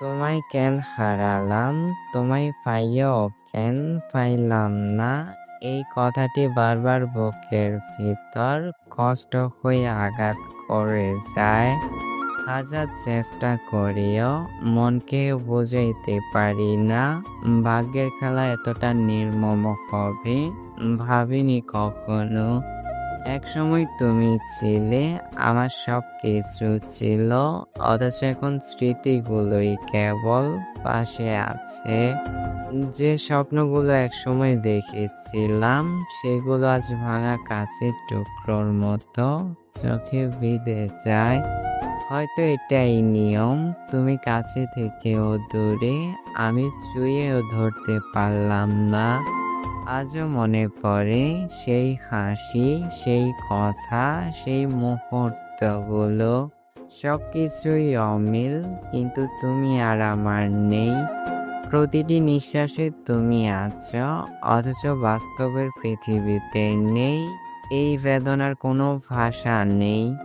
তোমায় কেন হারালাম? তোমায় পাইও কেন পাইলাম না? এই কথাটি বারবার বুকের ভিতর কষ্ট হয়ে আঘাত করে যায়। হাজার চেষ্টা করিও মনকে বুঝাইতে পারি না। ভাগ্যের খেলা এতটা নির্মম হবে, ভাবিনি কখনো। একসময় তুমি ছিলে, আমার সব কিছু ছিল, অথচ এখন স্মৃতিগুলোই কেবল পাশে আছে। যে স্বপ্নগুলো একসময় দেখেছিলাম, সেগুলো আজ ভাঙা কাছের টুকরোর মতো চোখে বিঁধে যায়। হয়তো এটাই নিয়ম, তুমি কাছে থেকেও দূরে, আমি ছুঁয়েও ধরতে পারলাম না। আজও মনে পড়ে সেই হাসি, সেই কথা, সেই মুহূর্তগুলো। সব কিছুই অমিল, কিন্তু তুমি আর আমার নেই। প্রতিটি নিঃশ্বাসে তুমি আছো, অথচ বাস্তবের পৃথিবীতে নেই। এই বেদনার কোনো ভাষা নেই।